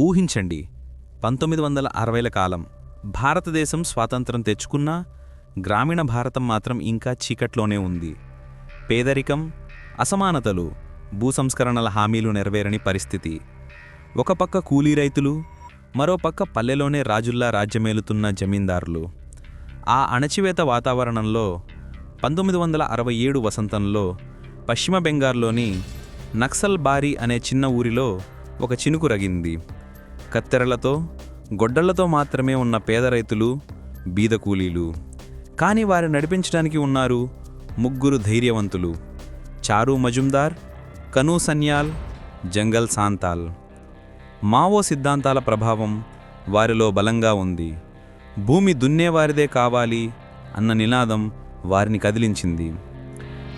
ఊహించండి పంతొమ్మిది వందల అరవైల కాలం భారతదేశం స్వాతంత్రం తెచ్చుకున్నా గ్రామీణ భారతం మాత్రం ఇంకా చీకట్లోనే ఉంది. పేదరికం అసమానతలు భూసంస్కరణల హామీలు నెరవేరని పరిస్థితి. ఒకపక్క కూలీ రైతులు మరోపక్క పల్లెలోనే రాజుల్లా రాజ్యమేలుతున్న జమీందారులు. ఆ అణచివేత వాతావరణంలో పంతొమ్మిది వందల అరవై ఏడు వసంతంలో పశ్చిమ బెంగాల్లోని నక్సల్ బారి అనే చిన్న ఊరిలో ఒక చినుకు రగింది. కత్తెరలతో గొడ్డళ్ళతో మాత్రమే ఉన్న పేద రైతులు బీద కూలీలు. కానీ వారి నడిపించడానికి ఉన్నారు ముగ్గురు ధైర్యవంతులు. చారు మజుందార్ కనూ సన్యాల్ జంగల్ సాంతాల్. మావో సిద్ధాంతాల ప్రభావం వారిలో బలంగా ఉంది. భూమి దున్నేవారిదే కావాలి అన్న నినాదం వారిని కదిలించింది.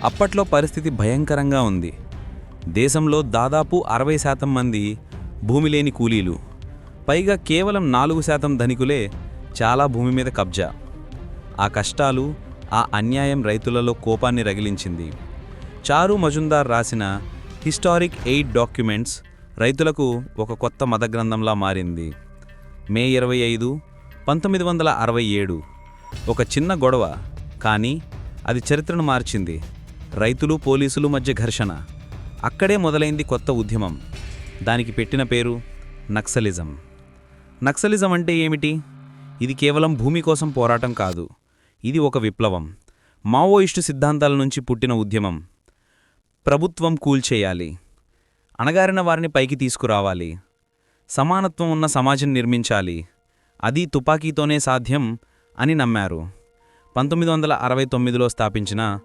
అప్పట్లో పరిస్థితి భయంకరంగా ఉంది. దేశంలో దాదాపు అరవై శాతం మంది భూమి లేని కూలీలు. పైగా కేవలం నాలుగు శాతం ధనికులే చాలా భూమి మీద కబ్జా. ఆ కష్టాలు ఆ అన్యాయం రైతులలో కోపాన్ని రగిలించింది. చారు మజుందార్ రాసిన హిస్టారిక్ ఎయిడ్ డాక్యుమెంట్స్ రైతులకు ఒక కొత్త మత గ్రంథంలా మారింది. మే ఇరవై ఐదు పంతొమ్మిది వందల అరవై ఏడు. ఒక చిన్న గొడవ కానీ అది చరిత్రను మార్చింది. రైతులు పోలీసులు మధ్య ఘర్షణ. అక్కడే మొదలైంది కొత్త ఉద్యమం. దానికి పెట్టిన పేరు నక్సలిజం. నక్సలిజం అంటే ఏమిటి? ఇది కేవలం భూమి కోసం పోరాటం కాదు. ఇది ఒక విప్లవం. మావోయిస్టు సిద్ధాంతాల నుంచి పుట్టిన ఉద్యమం. ప్రభుత్వం కూల్చేయాలి అణగారిన వారిని పైకి తీసుకురావాలి. సమానత్వం ఉన్న సమాజం నిర్మించాలి. అది తుపాకీతోనే సాధ్యం అని నమ్మారు. పంతొమ్మిది వందల అరవై తొమ్మిదిలో స్థాపించిన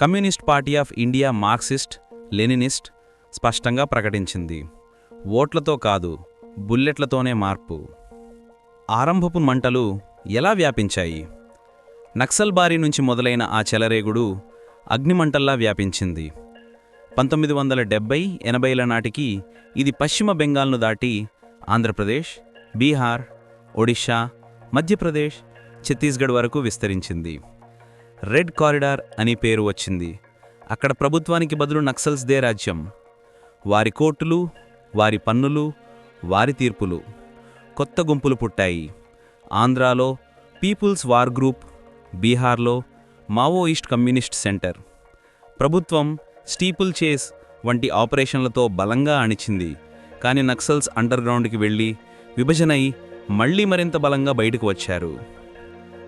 Communist Party of India Marxist Leninist స్పష్టంగా ప్రకటించింది. ఓట్లతో కాదు బుల్లెట్లతోనే మార్పు. ఆరంభపు మంటలు ఎలా వ్యాపించాయి? నక్సల్ బారి నుంచి మొదలైన ఆ చెలరేగుడు అగ్నిమంటల్లా వ్యాపించింది. పంతొమ్మిది వందల డెబ్బై ఎనభైల నాటికి ఇది పశ్చిమ బెంగాల్ను దాటి ఆంధ్రప్రదేశ్ బీహార్ ఒడిషా మధ్యప్రదేశ్ ఛత్తీస్గఢ్ వరకు విస్తరించింది. రెడ్ కారిడార్ అని పేరు వచ్చింది. అక్కడ ప్రభుత్వానికి బదులు నక్సల్స్దే రాజ్యం. వారి కోర్టులు వారి పన్నులు వారి తీర్పులు. కొత్త గుంపులు పుట్టాయి. ఆంధ్రాలో పీపుల్స్ వార్ గ్రూప్ బీహార్లో మావోయిస్ట్ కమ్యూనిస్ట్ సెంటర్. ప్రభుత్వం స్టీపుల్ చేస్ వంటి ఆపరేషన్లతో బలంగా అణిచింది. కానీ నక్సల్స్ అండర్గ్రౌండ్కి వెళ్ళి విభజనై మళ్ళీ మరింత బలంగా బయటకు వచ్చారు.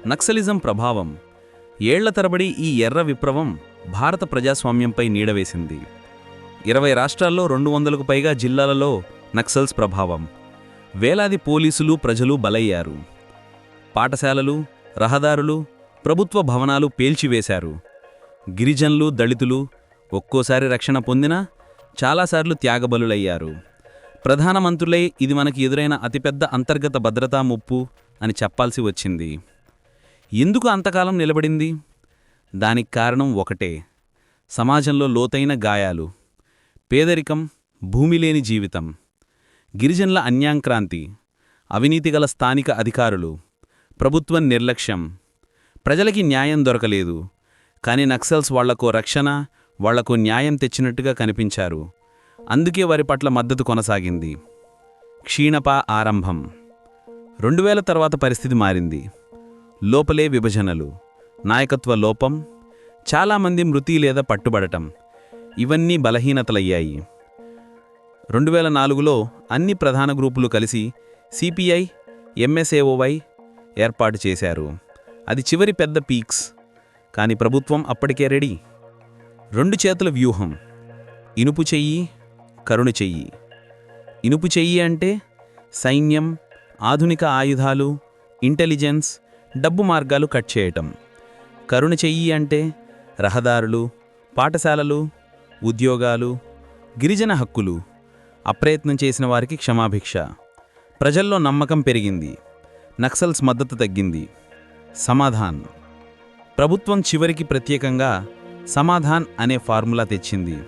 నక్సలిజం ప్రభావం ఏళ్ళ తరబడి ఈ ఎర్ర విప్లవం భారత ప్రజాస్వామ్యంపై నీడవేసింది. ఇరవై రాష్ట్రాల్లో రెండు వందలకు పైగా జిల్లాలలో నక్సల్స్ ప్రభావం వేలాది పోలీసులు ప్రజలు బలయ్యారు. పాఠశాలలు రహదారులు ప్రభుత్వ భవనాలు పేల్చివేశారు. గిరిజనులు దళితులు ఒక్కోసారి రక్షణ పొందినా చాలాసార్లు త్యాగబలులయ్యారు. ప్రధానమంత్రులై ఇది మనకి ఎదురైన అతిపెద్ద అంతర్గత భద్రతా ముప్పు అని చెప్పాల్సి వచ్చింది. ఎందుకు అంతకాలం నిలబడింది? దానికి కారణం ఒకటే. సమాజంలో లోతైన గాయాలు పేదరికం భూమి లేని జీవితం. గిరిజనుల అన్యాంక్రాంతి అవినీతి గల స్థానిక అధికారులు ప్రభుత్వం నిర్లక్ష్యం. ప్రజలకి న్యాయం దొరకలేదు. కానీ నక్సల్స్ వాళ్ళకో రక్షణ వాళ్ళకు న్యాయం తెచ్చినట్టుగా కనిపించారు. అందుకే వారి పట్ల మద్దతు కొనసాగింది. క్షీణప ఆరంభం. రెండు వేల తర్వాత పరిస్థితి మారింది. లోపలే విభజనలు. నాయకత్వ లోపం. చాలామంది మృతి లేదా పట్టుబడటం. ఇవన్నీ బలహీనతలయ్యాయి. రెండు వేల నాలుగులో అన్ని ప్రధాన గ్రూపులు కలిసి సిపిఐ ఎంఎస్ఏఓవై ఏర్పాటు చేశారు. అది చివరి పెద్ద పీక్స్. కానీ ప్రభుత్వం అప్పటికే రెడీ. రెండు చేతుల వ్యూహం. ఇనుపు చెయ్యి కరుణ చెయ్యి. ఇనుపు చెయ్యి అంటే సైన్యం ఆధునిక ఆయుధాలు ఇంటెలిజెన్స్ డబ్బు మార్గాలు కట్ చేయటం. కరుణ చెయ్యి అంటే రహదారులు పాఠశాలలు ఉద్యోగాలు గిరిజన హక్కులు. అప్రయత్నం చేసిన వారికి క్షమాభిక్ష. ప్రజల్లో నమ్మకం పెరిగింది. నక్సల్స్ మద్దతు తగ్గింది. సమాధాన్. ప్రభుత్వం చివరికి ప్రత్యేకంగా సమాధాన్ అనే ఫార్ములా తెచ్చింది.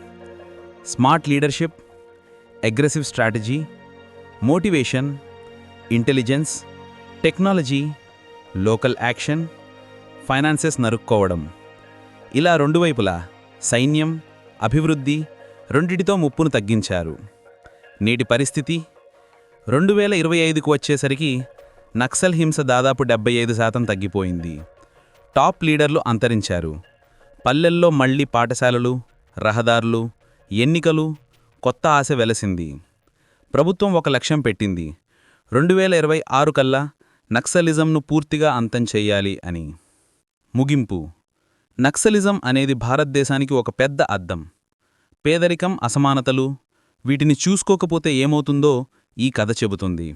Smart leadership aggressive strategy motivation intelligence technology local action finances నరుక్కోవడం. ఇలా రెండు వైపులా సైన్యం అభివృద్ధి రెండిటితో ముప్పును తగ్గించారు. నేటి పరిస్థితి? రెండు వేల ఇరవై ఐదుకు వచ్చేసరికి నక్సల్ హింస దాదాపు డెబ్బై ఐదు శాతం తగ్గిపోయింది. టాప్ లీడర్లు అంతరించారు. పల్లెల్లో మళ్ళీ పాఠశాలలు రహదారులు ఎన్నికలు కొత్త ఆశ వెలసింది. ప్రభుత్వం ఒక లక్ష్యం పెట్టింది. రెండు వేల ఇరవై ఆరు కల్లా నక్సలిజంను పూర్తిగా అంతం చెయ్యాలి అని. ముగింపు. నక్సలిజం అనేది భారతదేశానికి ఒక పెద్ద అద్దం. పేదరికం అసమానతలు వీటిని చూసుకోకపోతే ఏమవుతుందో ఈ కథ చెబుతుంది.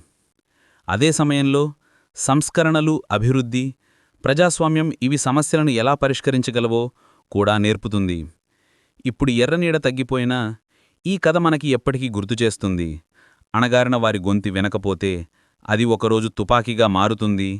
అదే సమయంలో సంస్కరణలు అభివృద్ధి ప్రజాస్వామ్యం ఇవి సమస్యలను ఎలా పరిష్కరించగలవో కూడా నేర్పుతుంది. ఇప్పుడు ఎర్రనీడ తగ్గిపోయినా ఈ కథ మనకి ఎప్పటికీ గుర్తు చేస్తుంది. అణగారిన వారి గొంతి వినకపోతే అది ఒకరోజు తుపాకీగా మారుతుంది